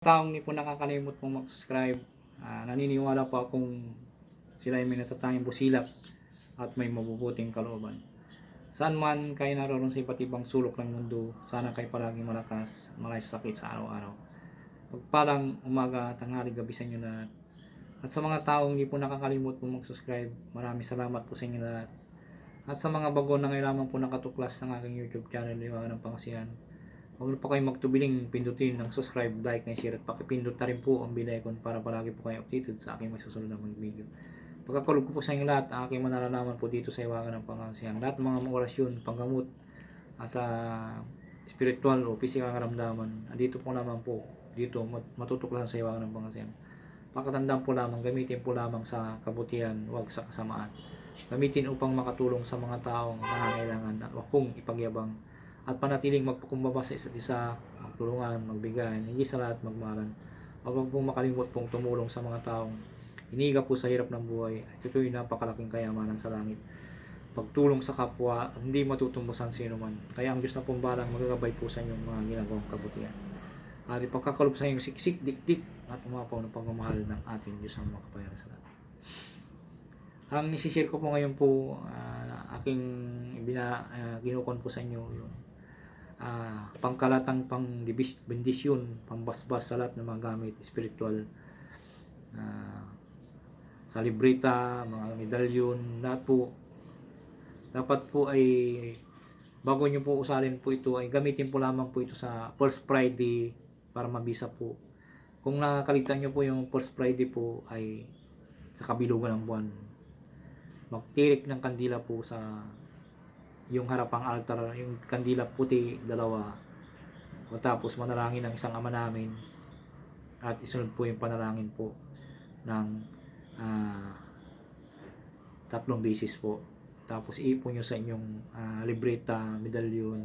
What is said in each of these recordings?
taong hindi po nakakalimot pong mag-subscribe, ah, naniniwala po akong sila ay may natatanging busilak at may mabubuting kalooban. Saan man kayo naroon sa iba't ibang sulok ng mundo, sana kayo palaging malakas, malay sa sakit sa araw-araw. Pagpalang umaga, tanghali, gabi sa inyo lahat. At sa mga taong hindi po nakakalimot po mag-subscribe, maraming salamat po sa inyo lahat. At sa mga bago na ngayon lamang po nakatuklas ng aking YouTube channel, Liwanag ng Pangasinan, Huwag na po kayong magtubiling pindutin ng subscribe, like, and share at pakipindot na rin po ang bell icon para palagi po kayo updated sa aking may susunod na mga video. Pagkakulog ko po sa inyo lahat, ang aking manalalaman po dito sa Iwagan ng Pangasinan. Lahat mga orasyon, panggamot, ah, sa spiritual o physical karamdaman, andito po naman po, dito mat- matutuklasan sa Iwagan ng Pangasinan. Pakatandaan po lamang, gamitin po lamang sa kabutihan, huwag sa kasamaan. Gamitin upang makatulong sa mga taong nangangailangan at huwag pong ipagyabang at panatiling magpakumbaba sa isa't isa, magtulungan, magbigay, hindi sa lahat magmalan. Huwag pong makalimot pong tumulong sa mga taong iniga po sa hirap ng buhay at ito'y napakalaking kayamanan sa langit. Pagtulong sa kapwa, hindi matutumbasan sino man. Kaya ang Diyos na pong balang magagabay po sa inyong mga ginagawang kabutihan. At ipagkakalob sa inyong siksik, dikdik at umapaw ng pagmamahal ng ating Diyos ang makapayaran sa lahat. Ang isishare ko po ngayon po, ah, aking bina, uh, kinukon po sa inyo yung ah, pangkalatang pang bendisyon, pambasbas sa lahat ng mga gamit, spiritual, ah, sa libreta, mga medalyon, lahat po, dapat po ay, bago nyo po usalin po ito, ay gamitin po lamang po ito sa First Friday para mabisa po. Kung nakakalitan nyo po yung First Friday po ay sa kabilugan ng buwan, magtirik ng kandila po sa yung harapang altar, yung kandila puti, dalawa. O tapos manalangin ng isang ama namin at isunod po yung panalangin po ng ah, tatlong beses po. Tapos iipon nyo sa inyong ah, libreta, medalyon.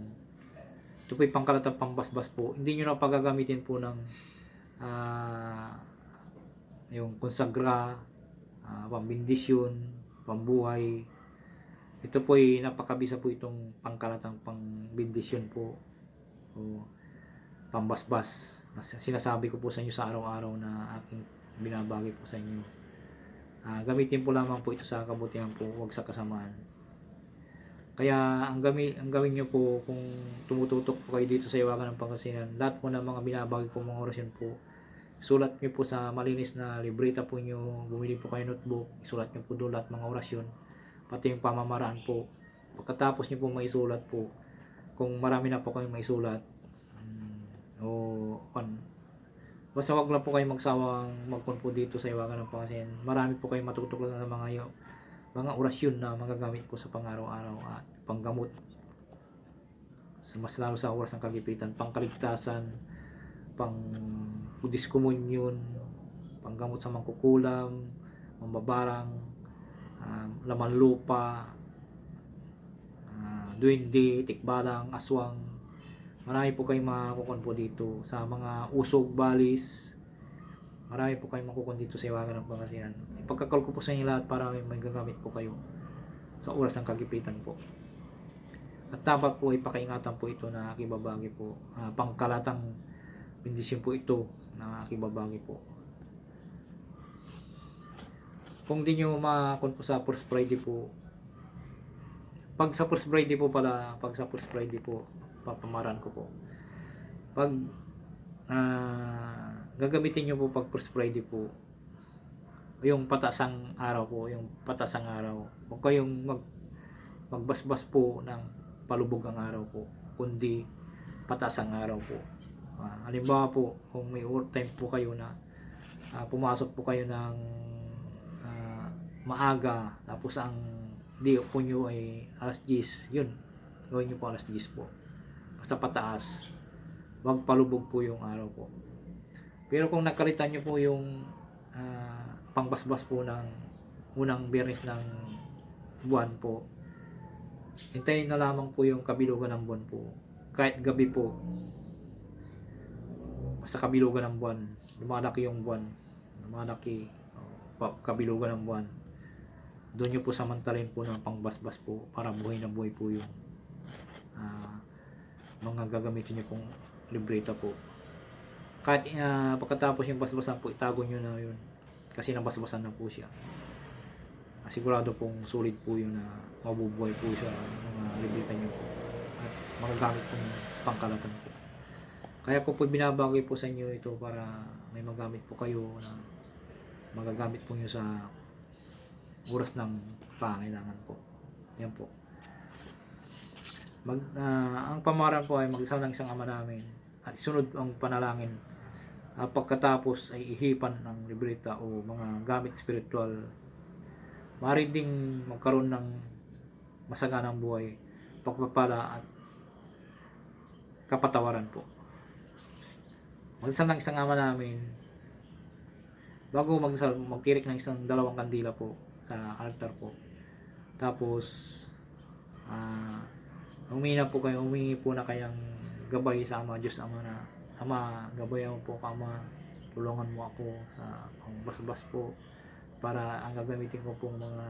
Ito po yung pangkalatang pambasbas po. Hindi nyo na pagagamitin po ng ah, yung konsagra, uh, pambindisyon, pambuhay, ito po ay napakabisa po itong pangkalatang pangbindisyon po o pambasbas na sinasabi ko po sa inyo sa araw-araw na aking binabagi po sa inyo. Ah, gamitin po lamang po ito sa kabutihan po, huwag sa kasamaan. Kaya ang gami ang gawin niyo po kung tumututok po kayo dito sa Iwagan ng Pangasinan, lahat po ng mga binabagi ko mga orasyon po, isulat niyo po sa malinis na libreta po niyo, bumili po kayo notebook, isulat niyo po doon lahat mga orasyon pati yung pamamaraan po. Pagkatapos niyo po maisulat po, kung marami na po kayong maisulat, mm, o kan, basta wag lang po kayo magsawang magpun po dito sa Iwagan ng Pangasinan. Marami po kayong matutuklasan sa mga yo, mga orasyon na magagamit po sa pang-araw-araw at panggamot. Sa mas lalo sa oras ng kagipitan, pangkaligtasan, pang diskommunyon, panggamot sa mangkukulam, mambabarang, um, laman lupa, uh, duwende, tikbalang, aswang. Marami po kayong makakukon po dito sa mga usog, balis. Marami po kayong makukon dito sa Iwagan ng Pangasinan. Ipagkakal ko po sa inyo lahat para may gagamit po kayo sa oras ng kagipitan po. At dapat po ipakaingatan po ito na akibabagi po. Uh, pangkalatang bendisyon po ito na akibabagi po kung di nyo makakon po sa First Friday po, pag sa First Friday po pala, pag sa First Friday po, papamaran ko po. Pag uh, gagamitin nyo po pag First Friday po, yung patasang araw po, yung patasang araw. Huwag kayong mag, magbasbas po ng palubog ang araw po, kundi patasang araw po. Uh, halimbawa po, kung may overtime po kayo na uh, pumasok po kayo ng maaga tapos ang di po nyo ay alas 10 yun. Gawin nyo po alas 10 po. Basta pataas. Wag palubog po yung araw po. Pero kung nakalitan nyo po yung uh, pangbasbas po ng unang biyernes ng buwan po hintayin na lamang po yung kabilugan ng buwan po. Kahit gabi po. Basta kabilugan ng buwan. Lumalaki yung buwan. Lumalaki oh, kabilugan ng buwan doon nyo po samantalin po ng pangbasbas po para buhay na buhay po yung uh, mga gagamitin nyo pong libreta po Kahit ah, pagkatapos yung basbasan po, itago nyo na yun. Kasi nabasbasan na po siya. Ah, Sigurado pong solid po yun na mabubuhay po sa mga libreta nyo po. At magagamit po sa pangkalatan po. Kaya ko po binabagay po sa inyo ito para may magamit po kayo na magagamit po nyo sa oras ng pangailangan po. Yan po. Mag, ah, ang pamaran po ay magsasaw ng isang ama namin at sunod ang panalangin. Ah, pagkatapos ay ihipan ng libreta o mga gamit spiritual. Maaari ding magkaroon ng masaganang buhay, pagpapala at kapatawaran po. Magdasal ng isang ama namin, bago magdasal, magtirik ng isang dalawang kandila po sa altar po. Tapos, ah, humina po kayo, humingi po na kayang gabay sa Ama, Diyos Ama na, Ama, gabayan po ka, Ama, tulungan mo ako sa pangbasbas po para ang gagamitin ko pong mga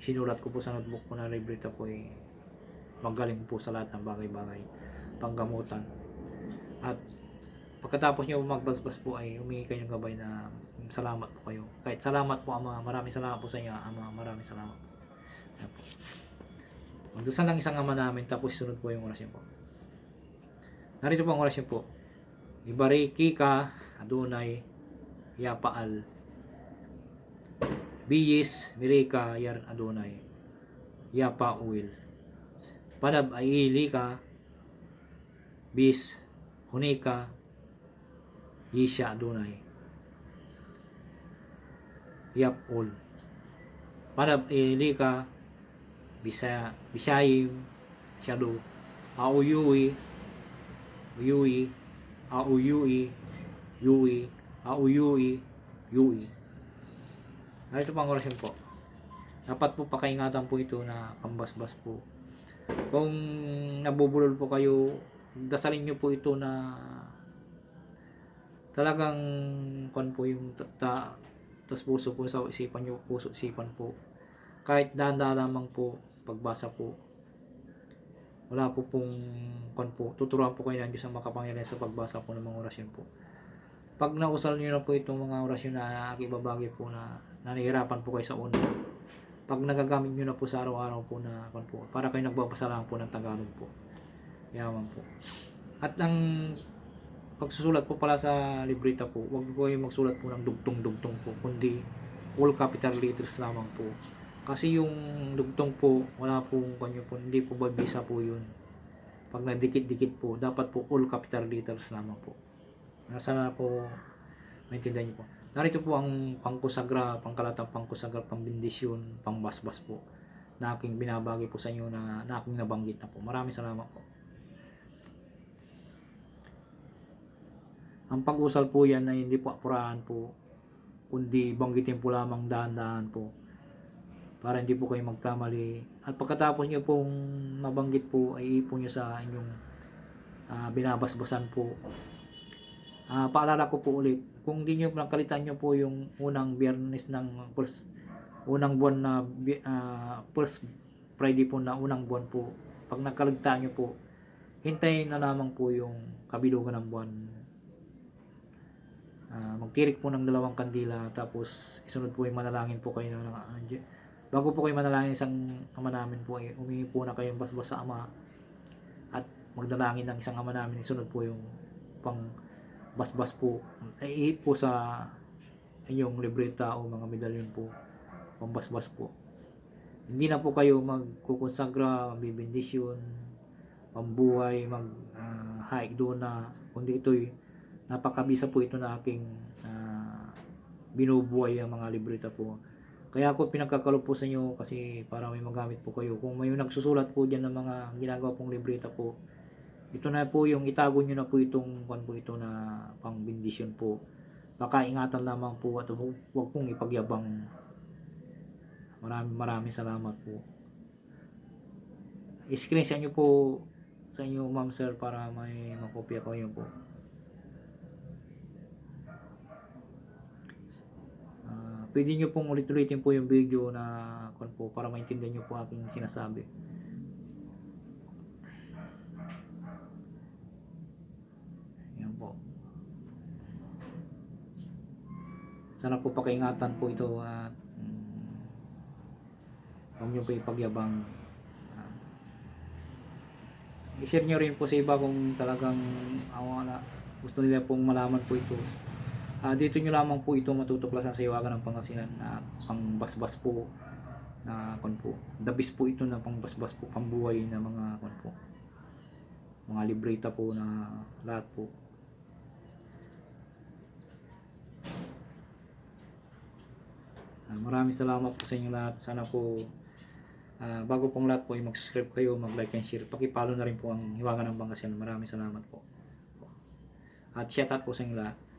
sinulat ko po sa notebook ko na libreta po ay magaling po sa lahat ng bagay-bagay panggamutan at pagkatapos nyo magbasbas po ay humingi kayo ng gabay na salamat po kayo. Kahit salamat po ama maraming salamat po sa inyo ama maraming salamat po. Yan po. Magdasal ng isang ama namin tapos sunod po yung orasyon po. Narito po ang orasyon po. Ibariki ka adunay yapaal. Biyis mirika yar adunay yapa uwil padab aili ka. Bis hunika. Yisha adunay yap ul padab aili ka bisa bisayim shadow auyui uyui auyui yui auyui yui Narito pang orasyon po. Dapat po pakaingatan po ito na pambasbas po. Kung nabubulol po kayo, dasalin nyo po ito na talagang kon po yung ta, ta tas puso po sa isipan nyo, puso isipan po. Kahit danda lamang po, pagbasa po. Wala po pong kon po. Tuturuan po kayo ng Diyos ang makapangyarihan sa pagbasa po ng mga orasyon po. Pag nausal nyo na po itong mga orasyon na akibabagay po na nanihirapan po kayo sa una. Pag nagagamit nyo na po sa araw-araw po na kon po, para kayo nagbabasalahan po ng Tagalog po. Yaman po. At ang pagsusulat po pala sa libreta po, huwag po kayo magsulat po ng dugtong-dugtong po, kundi all capital letters lamang po. Kasi yung dugtong po, wala pong kanyo po, hindi po babisa po yun. Pag nadikit-dikit po, dapat po all capital letters lamang po. Sana po maintindihan niyo po. Narito po ang pangkusagra, pangkalatang pangkusagra, pambindisyon, pangbasbas po na aking binabagi po sa inyo na, na aking nabanggit na po. Maraming salamat po. Ang pag-usal po yan ay hindi po apurahan po, kundi banggitin po lamang dahan-dahan po para hindi po kayo magkamali. At pagkatapos nyo pong mabanggit po, ay ipon nyo sa inyong ah, binabasbasan po. Ah, paalala ko po ulit, kung di nyo nakalitan nyo po yung unang biyernes ng first, unang buwan na ah, first Friday po na unang buwan po, pag nakaligtaan nyo po, hintayin na lamang po yung kabilugan ng buwan. Magtirik po ng dalawang kandila tapos isunod po yung manalangin po kayo ng Diy- bago po kayo manalangin isang ama namin po eh, umingi po na kayong basbas sa ama. At magdalangin ng isang ama namin isunod po yung pang basbas po. Ay po sa inyong libreta o mga medalyon po pambasbas po. Hindi na po kayo magkukonsagra bibindisyon pambuhay mag ah, hike doon na kundi ito'y napakabisa po ito na aking ah, binubuhay ang mga libreta po. Kaya ako pinagkakalo po sa inyo kasi para may magamit po kayo. Kung may nagsusulat po dyan ng mga ginagawa pong libreta po ito na po yung itago nyo na po itong kwan po ito na pang bendisyon po. Baka ingatan lamang po at hu- huwag pong ipagyabang. Maraming maraming salamat po. I-screenshot nyo po sa inyo ma'am sir para may makopya ko yun po pwede nyo pong ulit-ulitin po yung video na kwan po para maintindihan nyo po aking sinasabi yan po sana po pakiingatan po ito at mm, huwag niyo po ipagyabang. Ah, i-share nyo rin po sa iba kung talagang ah, wala, gusto nila pong malaman po ito. Ah, dito nyo lamang po ito matutuklasan sa iwagan ng Pangasinan na pangbasbas po na kon po. Dabis po ito na pangbasbas po, pambuhay na mga kon po. Mga libreta po na lahat po. Ah, maraming salamat po sa inyo lahat. Sana po ah, bago pong lahat po ay mag-subscribe kayo, mag-like and share. Pakipalo na rin po ang Hiwaga ng Pangasinan. Maraming salamat po. At shout out po sa inyo lahat.